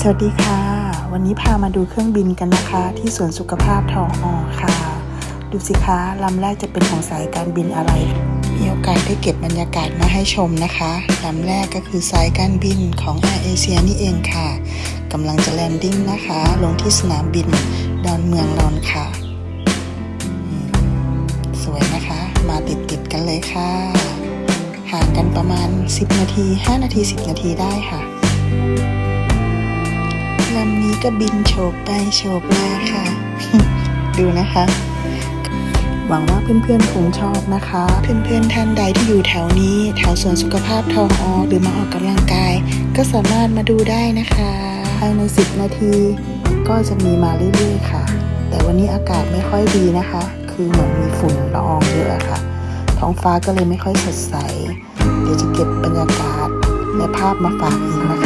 สวัสดีค่ะ วันนี้พามาดูเครื่องบินกันนะคะ ที่สวนสุขภาพทองอค่ะ ดูสิคะลำแรกจะเป็นของสายการบินอะไร มีโอกาสได้เก็บบรรยากาศมาให้ชมนะคะลำแรกก็คือสายการบินของ Air Asia นี่เองค่ะกำลังจะแลนดิ้งนะคะ ลงที่สนามบินดอนเมืองนอนค่ะ สวยนะคะ มาติดติดกันเลยค่ะห่างกันประมาณ 10 นาที 5 นาที 10 นาทีได้ค่ะ ก็บินโฉบไปโฉบมาค่ะ ดูนะคะ หวังว่าเพื่อนๆคงชอบนะคะ เพื่อนๆท่านใดที่อยู่แถวนี้แถวสวนสุขภาพทองอหรือมาออกกำลังกาย ก็สามารถมาดูได้นะคะภายใน 10 นาที ก็จะมีมาเรื่อยๆค่ะ แต่วันนี้อากาศไม่ค่อยดีนะคะ คือเหมือนมีฝุ่นละอองเยอะอะค่ะ ท้องฟ้าก็เลยไม่ค่อยสดใส เดี๋ยวจะเก็บบรรยากาศและภาพมาฝากอีกนะคะ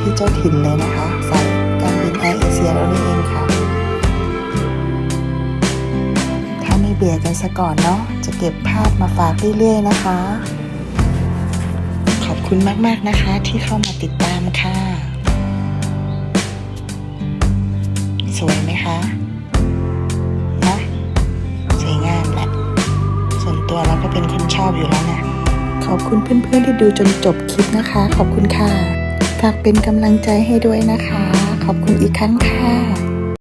ที่เจ้าถิ่นเลยนะคะสายการบินแอร์เอเชียเรานี่เองค่ะ ถ้าไม่เบื่อกันซะก่อนเนาะจะเก็บภาพมาฝากเรื่อยๆนะคะ ขอบคุณมากๆนะคะที่เข้ามาติดตามค่ะ สวยไหมคะนะสวยงามแหละส่วนตัวเราก็เป็นคนชอบอยู่แล้วนะขอบคุณเพื่อนๆที่ดูจนจบคลิปนะคะ ขอบคุณค่ะ ฝากเป็นกำลังใจให้ด้วยนะคะ ขอบคุณอีกครั้งค่ะ